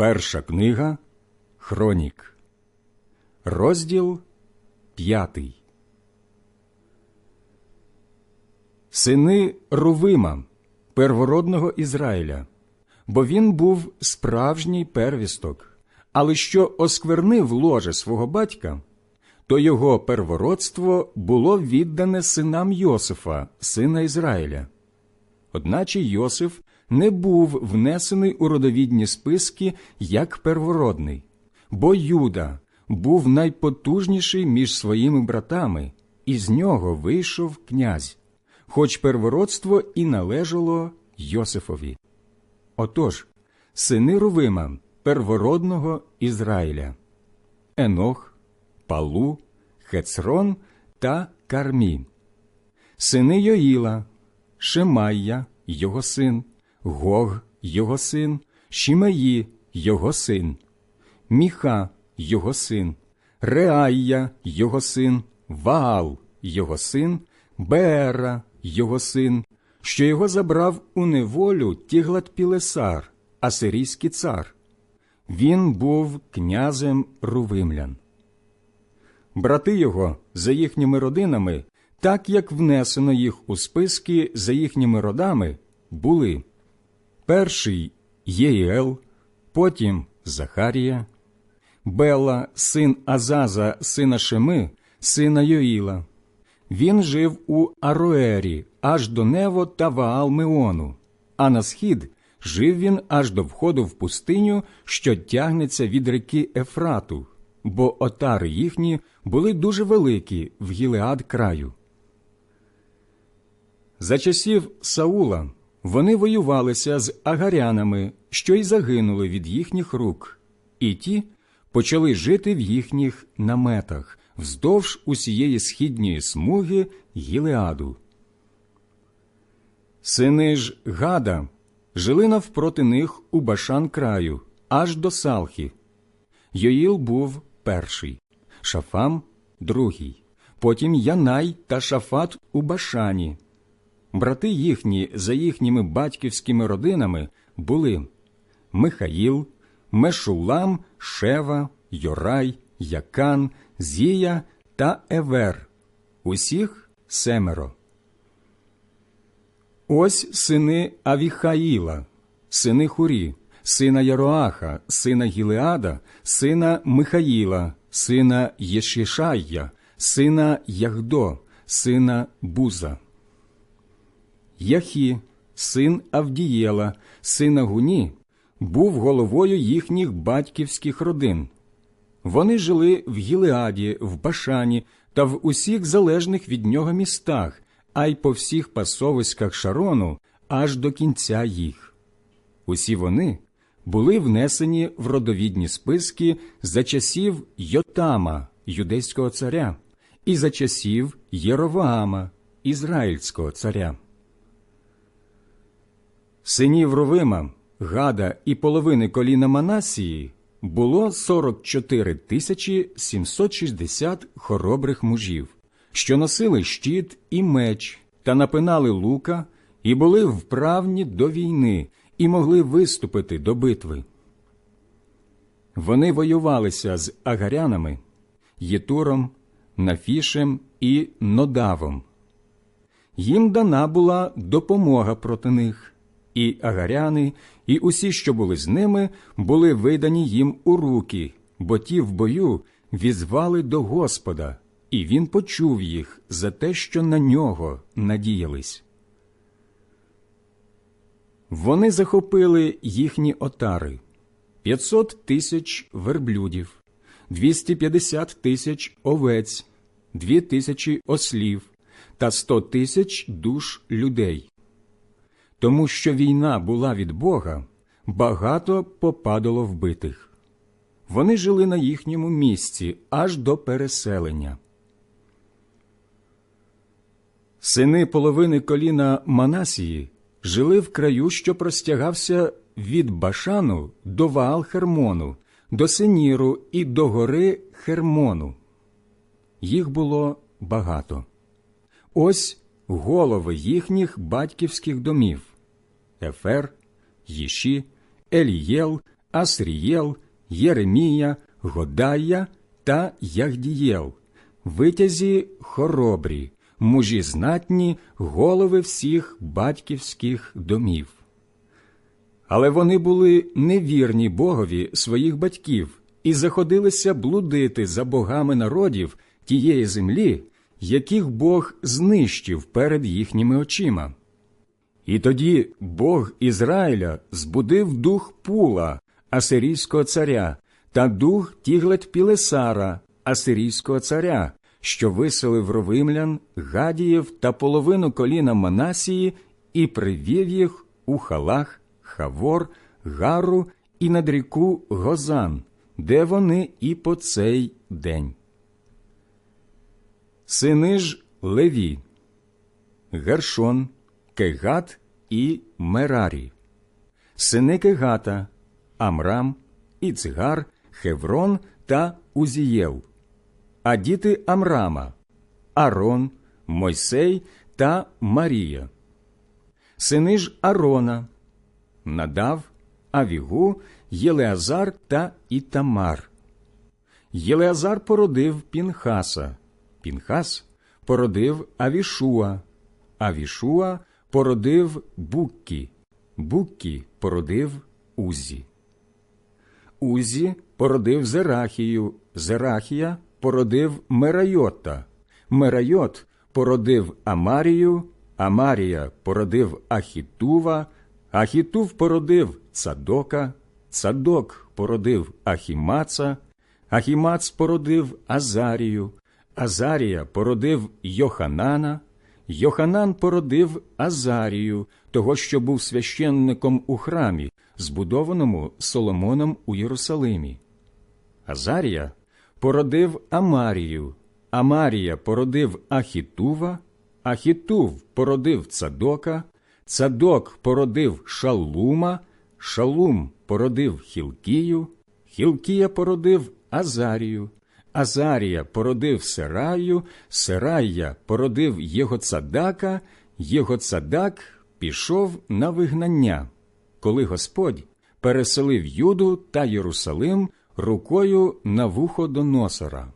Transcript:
Перша книга Хронік, розділ п'ятий. Сини Рувима, первородного Ізраїля, бо він був справжній первісток, але що осквернив ложе свого батька, то його первородство було віддане синам Йосифа, сина Ізраїля. Одначе Йосиф не був внесений у родовідні списки як первородний, бо Юда був найпотужніший між своїми братами, і з нього вийшов князь, хоч первородство і належало Йосифові. Отож, сини Рувима, первородного Ізраїля, Енох, Палу, Хецрон та Кармі, сини Йоїла, Шемайя, його син, Гог, його син, Шімеї, його син, Міха, його син, Реайя, його син, Ваал, його син, Беера, його син, що його забрав у неволю Тіглат Пілесар, асирійський цар. Він був князем Рувимлян. Брати його за їхніми родинами, так як внесено їх у списки за їхніми родами, були перший Єїел, потім Захарія, Бела, син Азаза, сина Шеми, сина Йоїла. Він жив у Ароері аж до Нево та Ваал-Меону, а на схід жив він аж до входу в пустиню, що тягнеться від реки Ефрату, бо отари їхні були дуже великі в Гілеад краю. За часів Саула вони воювалися з агарянами, що й загинули від їхніх рук, і ті почали жити в їхніх наметах вздовж усієї східньої смуги Гілеаду. Сини ж Гада жили навпроти них у Башан краю, аж до Салхи. Йоїл був перший, Шафам другий, потім Янай та Шафат у Башані. Брати їхні за їхніми батьківськими родинами були Михаїл, Мешулам, Шева, Йорай, Якан, Зія та Евер, усіх семеро. Ось сини Авіхаїла, сини Хурі, сина Яроаха, сина Гілеада, сина Михаїла, сина Єшішая, сина Ягдо, сина Буза. Яхі, син Авдієла, сина Гуні, був головою їхніх батьківських родин. Вони жили в Гілеаді, в Башані та в усіх залежних від нього містах, а й по всіх пасовиськах Шарону аж до кінця їх. Усі вони були внесені в родовідні списки за часів Йотама, юдейського царя, і за часів Єроваама, ізраїльського царя. Синів Ровима, Гада і половини коліна Манасії було 44 тисячі 760 хоробрих мужів, що носили щит і меч та напинали лука, і були вправні до війни і могли виступити до битви. Вони воювалися з агарянами, Єтуром, Нафішем і Нодавом. Їм дана була допомога проти них і агаряни, і усі, що були з ними, були видані їм у руки, бо ті в бою візвали до Господа, і він почув їх за те, що на нього надіялись. Вони захопили їхні отари п'ятсот тисяч верблюдів, двісті п'ятдесят тисяч овець, дві тисячі ослів та сто тисяч душ людей. Тому що війна була від Бога, багато попадало вбитих. Вони жили на їхньому місці аж до переселення. Сини половини коліна Манасії жили в краю, що простягався від Башану до Ваал Хермону, до Сеніру і до гори Хермону. Їх було багато. Ось голови їхніх батьківських домів Ефер, Їші, Елієл, Асрієл, Єремія, Годая та Яхдієл, витязі хоробрі, мужі знатні, голови всіх батьківських домів. Але вони були невірні Богові своїх батьків і заходилися блудити за богами народів тієї землі, яких Бог знищив перед їхніми очима. І тоді Бог Ізраїля збудив дух Пула, асирійського царя, та дух Тіглет Пілесара, асирійського царя, що виселив ровимлян, гадіїв та половину коліна Манасії і привів їх у халах, Хавор, Гару і над ріку Гозан, де вони і по цей день. Сини ж Леві, Гершон, Кегат і Мерарі, сини Кегата, Амрам, Іцгар, Хеврон та Узієл, а діти Амрама, Арон, Мойсей та Марія. Сини ж Арона, Надав, Авігу, Єлеазар та Ітамар. Єлеазар породив Пінхаса, Пінхас породив Авішуа, Авішуа породив Буккі, Буккі породив Узі. Узі породив Зерахію, Зерахія породив Мерайота, Мерайот породив Амарію, Амарія породив Ахітува, Ахітув породив Цадока, Цадок породив Ахімаца, Ахімац породив Азарію, Азарія породив Йоханана, Йоханан породив Азарію, того, що був священником у храмі, збудованому Соломоном у Єрусалимі. Азарія породив Амарію, Амарія породив Ахітува, Ахітув породив Цадока, Цадок породив Шалума, Шалум породив Хілкію, Хілкія породив Азарію, Азарія породив Сераю, Серая породив Єгоцадака, Єгоцадак пішов на вигнання, коли Господь переселив Юду та Єрусалим рукою на вухо до носора.